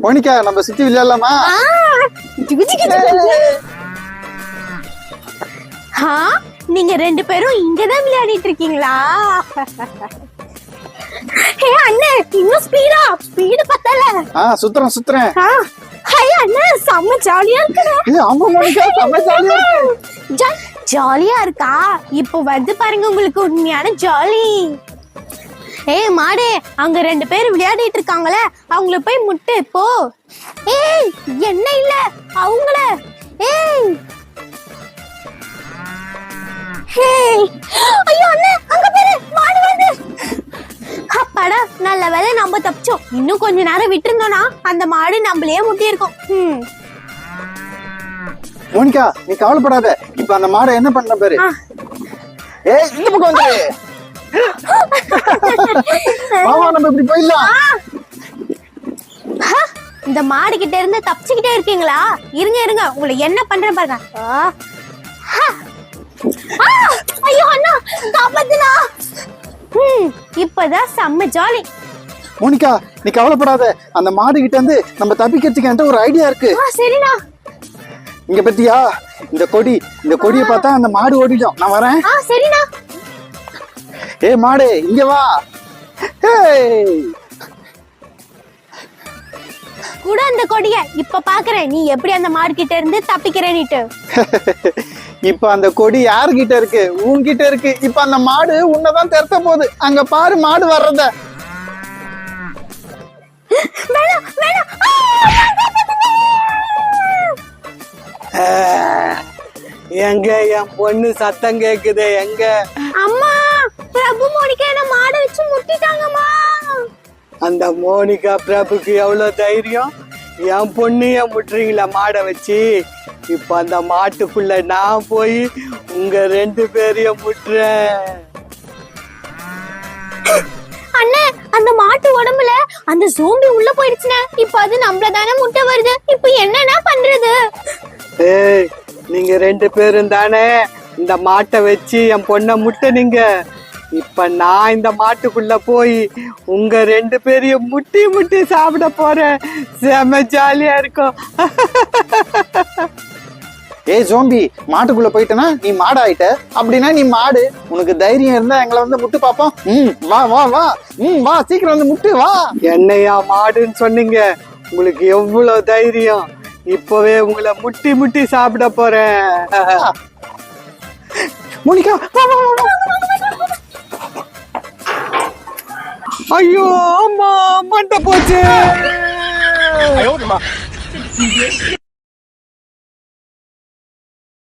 Monica நம்ம சுத்தி விளையாடலாமா. ஆ, நீங்க ரெண்டு பேரும் இங்கதான் விளையாடிட்டு இருக்கீங்களா? ஹே அண்ணே இன்னும் ஸ்பீடா ஸ்பீடு பத்தல. ஆ சுத்துறேன் சுத்துறேன். ஹே அண்ணே செம்ம ஜாலியா ஆமா மோனிகா செம்ம ஜாலியா இருக்கு. ஜாலியா இருக்கா? இப்போ வந்து பாருங்க உங்களுக்கு உண்மையான ஜாலி ஏய் மாடே அங்க ரெண்டு பேர் விளையாடிட்டு இருக்காங்களே அவங்கள போய் முட்டு போ. ஏய் என்ன இல்ல அவங்கள. ஏய். ஹேய் ஐயோ அண்ணே அங்க பாரு மாடு வருது அப்பாடா நல்ல வேளை நம்ம தப்பிச்சோம். இன்னும் கொஞ்ச நேரம் விட்டுருந்தோம்னா அந்த மாடு நம்மளையே முட்டி இருக்கும் ம். மோனிகா நீ கவலைப்படாத. இப்ப அந்த மாடை என்ன பண்ண பாரு. ஏய் இந்த பக்கம் வந்து. மாமா நம்ம இப்படி போயிடலாம். ஹ! இந்த மாடு கிட்ட இருந்து தப்பிச்சுக்கிட்டே இருக்கீங்களா? இருங்க இருங்க. உங்களை என்ன பண்றேன் பாருங்க! ஐயோ அண்ணா காப்பாத்துனா ம் இப்பதான் செம்ம ஜாலி மோனிகா நீ கவலைப்படாத. அந்த மாடு கிட்ட இருந்து நம்ம தப்பிக்கிறதுக்கு என்கிட்ட ஒரு ஐடியா இருக்கு. சரிண்ணா. இங்க பத்தியா? இந்த கொடி இந்த கொடியை பார்த்தா அந்த மாடு ஓடிடும். நான் வரேன். சரிண்ணா. ஏய் மாடு இங்க வா. கூட அந்த கொடிய. இப்ப பாக்குறேன். நீ எப்படி அந்த மாடு கிட்ட இருந்து தப்பிக்கிறேன்னுட்டு. இப்ப அந்த கொடி யாருகிட்ட இருக்கு? உன்கிட்ட இருக்கு. இப்ப அந்த மாடு உன்னதான் திறத்த போகுது. அங்க பாரு மாடு வர்றத! எங்க என் பொண்ணு சத்தம் கேக்குது எங்க? அம்மா பிரபு மோனிகா என்ன மாடை வச்சு முட்டிட்டாங்கம்மா. அந்த மோனிகா பிரபுக்கு எவ்வளவு தைரியம்? என் பொண்ணைய முட்டுறீங்களா மாடை வச்சு? இப்ப அந்த மாட்டுக்குள்ள நான் போய் உங்க ரெண்டு பேரையும் முட்டுறேன். அண்ணே அந்த மாட்டு உடம்புல அந்த சோம்பி உள்ள போயிடுச்சுனே இப்ப அது நம்மள தானே முட்டை வருது. இப்ப என்னன்னா பண்றது? ஏய் நீங்க ரெண்டு பேரும் தானே இந்த மாட்டை வச்சு என் பொண்ணை முட்டனீங்க. இப்ப நான் இந்த மாட்டுக்குள்ள போய் உங்க ரெண்டு பேரையும் முட்டி முட்டி சாப்பிட போறேன். செம ஜாலியா இருக்கும். ஏய் ஜோம்பி மாட்டுக்குள்ள போயிட்டனா நீ மாடு ஆயிட்ட அப்படின்னா நீ மாடு. உனக்கு தைரியம் இருந்தா எங்களை வந்து முட்டு பாப்போம் ம் வா வா வா. ம் வா சீக்கிரம் வந்து முட்டு வா. என்னையா மாடுன்னு சொன்னீங்க? உங்களுக்கு எவ்வளவு தைரியம்? இப்பவே உங்களை முட்டி முட்டி சாப்பிட போறேன். மோனிகா வா வா வா, ஐயோ அம்மா மண்டை போச்சு.